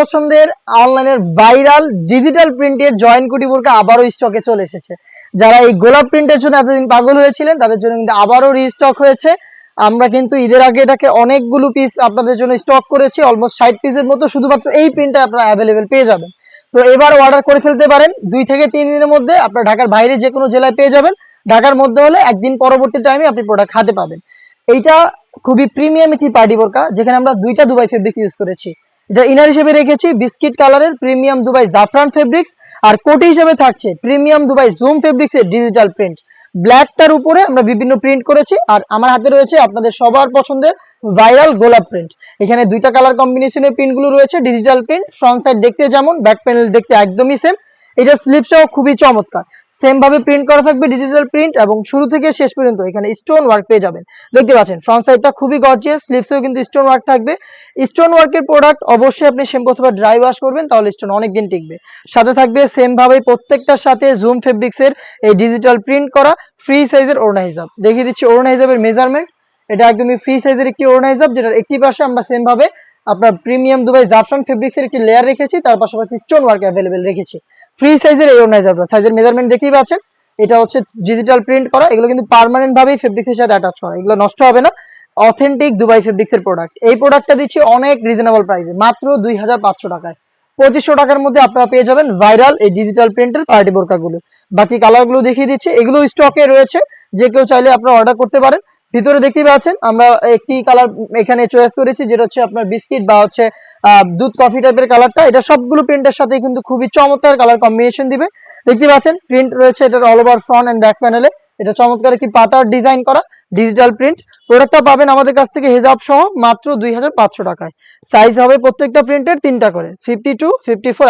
পছন্দের অনলাইনের viral digital প্রিন্টের জয়েন্ট কুটি বোরকা আবারও স্টকে চলে এসেছে। যারা এই গোলাপ প্রিন্টের জন্য এতদিন পাগল হয়েছিলেন, তাদের জন্য কিন্তু আবারও রিস্টক হয়েছে। আমরা কিন্তু ঈদের আগে এটাকে অনেকগুলো পিস আপনাদের জন্য স্টক করেছি অলমোস্ট ষাট পিসের মতো শুধুমাত্র এই প্রিন্টটা আপনারা অ্যাভেলেবেল পেয়ে যাবেন। তো এবার অর্ডার করে ফেলতে পারেন, দুই থেকে তিন দিনের মধ্যে আপনার ঢাকার বাইরে যে কোনো জেলায় পেয়ে যাবেন। ঢাকার মধ্যে হলে একদিন পরবর্তী টাইমে আপনি প্রোডাক্ট হাতে পাবেন। এইটা খুবই প্রিমিয়াম একটি পার্টি বোরকা, যেখানে আমরা দুইটা দুবাই ফেব্রিক ইউজ করেছি। এটা ইনার হিসেবে রেখেছি, বিস্কিট কালারের, প্রিমিয়াম দুবাই জাফরান ফেব্রিক্স আর কোটি হিসেবে থাকছে প্রিমিয়াম দুবাই জুম ফেব্রিক্স এর ডিজিটাল প্রিন্ট ব্ল্যাকটার উপরে আমরা বিভিন্ন প্রিন্ট করেছি, আর আমার হাতে রয়েছে আপনাদের সবার পছন্দের ভাইরাল গোলাপ প্রিন্ট এখানে দুইটা কালার কম্বিনেশনের প্রিন্টগুলো রয়েছে ডিজিটাল প্রিন্ট ফ্রন্ট সাইড দেখতে যেমন ব্যাক প্যানেল দেখতে একদমই সেম এটা স্লিপসটাও খুবই চমৎকার। সেম ভাবে প্রিন্ট করা থাকবে ডিজিটাল প্রিন্ট এবং শুরু থেকে শেষ পর্যন্ত এখানে স্টোন ওয়ার্ক পেয়ে যাবেন। দেখতে পাচ্ছেন ফ্রন্ট সাইডটা খুবই গর্জিয়াস স্লিপসেও কিন্তু স্টোন ওয়ার্ক থাকবে। স্টোন ওয়ার্কের প্রোডাক্ট অবশ্যই আপনি শ্যাম্পু অথবা ড্রাই ওয়াশ করবেন, তাহলে স্টোন অনেক দিন টিকবে। সাথে থাকবে সেম ভাবে প্রত্যেকটার সাথে জুম ফেব্রিক্সের এই ডিজিটাল প্রিন্ট করা ফ্রি সাইজের ওড়না হিসাব দেখিয়ে দিচ্ছি ওড়না হিসাবের মেজারমেন্ট এটা একদমই ফ্রি সাইজের একটি ওড়না হিসাব যেটার একটি পাশে আমরা সেম ভাবে আপনার প্রিমিয়াম দুবাই জাফরান ফেব্রিক্স এর একটি লেয়ার রেখেছি, তার পাশাপাশি স্টোন ওয়ার্ক অ্যাভেলেবেল রেখেছি। ফ্রি সাইজের এই হিসাবটা সাইজের মেজারমেন্ট দেখতেই পাচ্ছেন। এটা হচ্ছে ডিজিটাল প্রিন্ট করা, এগুলো কিন্তু পার্মানেন্ট ভাবেই ফেব্রিক্স এর সাথে অ্যাটাচ করা, এগুলো নষ্ট হবে না। অথেন্টিক দুবাই ফেব্রিক্স এর প্রোডাক্ট এই প্রোডাক্টটা দিচ্ছি অনেক রিজনেবল প্রাইসে মাত্র দুই হাজার পাঁচশো টাকায়। পঁচিশশো টাকার মধ্যে আপনারা পেয়ে যাবেন ভাইরাল এই ডিজিটাল প্রিন্টের পার্টি বোরকাগুলো। বাকি কালারগুলো দেখিয়ে দিচ্ছি, এগুলো স্টকে রয়েছে, যে কেউ চাইলে আপনারা অর্ডার করতে পারেন। ভিতরে দেখতে পাচ্ছেন, আমরা একটি কালার এখানে চয়েস করেছি, যেটা হচ্ছে আপনার বিস্কিট বা হচ্ছে দুধ কফি টাইপের কালারটা এটা সবগুলো প্রিন্টের সাথে কিন্তু খুবই চমৎকার কালার কম্বিনেশন দিবে। দেখতে পাচ্ছেন প্রিন্ট রয়েছে এটার all over front and back প্যানেলে এটা চমৎকার একটি পাতার ডিজাইন করা ডিজিটাল প্রিন্ট প্রোডাক্টটা পাবেন আমাদের কাছ থেকে হেজাব সহ মাত্র দুই হাজার পাঁচশো টাকায়। সাইজ হবে প্রত্যেকটা প্রিন্টের তিনটা করে ফিফটি টু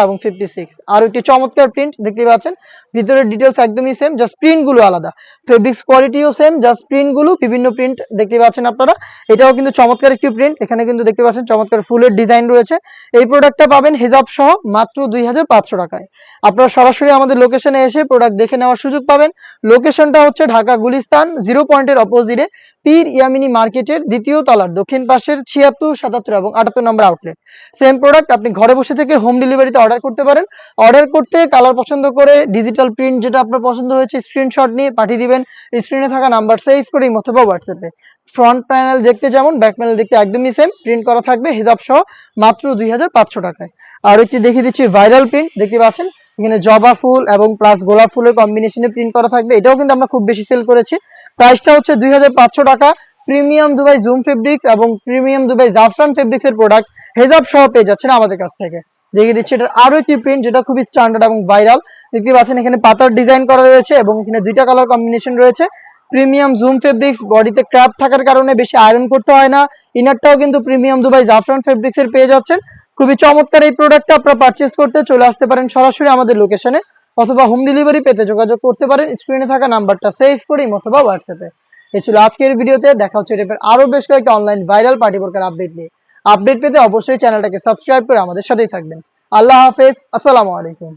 এবং ফিফটি সিক্স আর একটি চমৎকার প্রিন্ট দেখতে পাচ্ছেন। ভিতরের ডিটেলস একদমই সেম জাস্ট প্রিন্টগুলো আলাদা। ফেব্রিক্স কোয়ালিটিও সেম জাস্ট প্রিন্টগুলো, বিভিন্ন প্রিন্ট দেখতে পাচ্ছেন আপনারা। এটাও কিন্তু চমৎকার একটি প্রিন্ট এখানে কিন্তু দেখতে পাচ্ছেন চমৎকার ফুলের ডিজাইন রয়েছে। এই প্রোডাক্টটা পাবেন হেজাব সহ মাত্র দুই হাজার পাঁচশো টাকায়। আপনারা সরাসরি আমাদের লোকেশনে এসে প্রোডাক্ট দেখে নেওয়ার সুযোগ পাবেন। লোকেশনটা হচ্ছে ঢাকা গুলিস্তান জিরো পয়েন্টের অপোজিটে পীর ইয়ামিনী মার্কেটের দ্বিতীয় তলার, দক্ষিণ পাশের ছিয়াত্তর, সাতাত্তর এবং আটাত্তর নম্বর আউটলেট সেম প্রোডাক্ট আপনি ঘরে বসে থেকে হোম ডেলিভারিতে অর্ডার করতে পারেন। অর্ডার করতে কালার পছন্দ করে ডিজিটাল প্রিন্ট যেটা আপনার পছন্দ হয়েছে স্ক্রিনশট নিয়ে পাঠিয়ে দিবেন। স্ক্রিনে থাকা নাম্বার সেভ করে অথবা হোয়াটসঅ্যাপে ফ্রন্ট প্যানেল দেখতে যেমন ব্যাক প্যানেল দেখতে একদমই সেম প্রিন্ট করা থাকবে, হিজাব সহ মাত্র দুই হাজার পাঁচশো টাকায়। আর একটি দেখিয়ে দিচ্ছি ভাইরাল প্রিন্ট দেখতে পাচ্ছেন? এখানে জবা ফুল এবং প্লাস গোলাপ ফুলের কম্বিনেশনে প্রিন্ট করা থাকবে। এটাও কিন্তু আমরা খুব বেশি সেল করেছি। প্রাইসটা হচ্ছে দুই হাজার পাঁচশো টাকা। প্রিমিয়াম দুবাই জুম ফেব্রিক্স এবং প্রিমিয়াম দুবাই জাফরান ফেব্রিক্স এর প্রোডাক্ট হেজাব সহ পেয়ে যাচ্ছেন আমাদের কাছ থেকে। দেখিয়ে দিচ্ছি, এটার আরও একটি প্রিন্ট যেটা খুবই স্ট্যান্ডার্ড এবং ভাইরাল দেখতে পাচ্ছেন এখানে পাতার ডিজাইন করা রয়েছে এবং এখানে দুইটা কালার কম্বিনেশন রয়েছে। প্রিমিয়াম জুম ফেব্রিক্স বডিতে ক্র্যাপ থাকার কারণে বেশি আয়রন করতে হয় না। ইনারটাও কিন্তু প্রিমিয়াম দুবাই জাফরান ফেব্রিক্স এর পেয়ে যাচ্ছেন। খুবই চমৎকার এই প্রোডাক্টটা আপনারা পারচেস করতে চলে আসতে পারেন সরাসরি আমাদের লোকেশনে অথবা হোম ডেলিভারি পেতে যোগাযোগ করতে পারেন। স্ক্রিনে থাকা নাম্বারটা সেভ করি অথবা হোয়াটসঅ্যাপে এই ছিল আজকের ভিডিওতে। দেখা হচ্ছে এটা আরও বেশ কয়েকটা অনলাইন ভাইরাল পার্টি বোরকার আপডেট নিয়ে। আপডেট পেতে অবশ্যই চ্যানেলটাকে সাবস্ক্রাইব করে আমাদের সাথেই থাকবেন। আল্লাহ হাফেজ। আসসালামু আলাইকুম।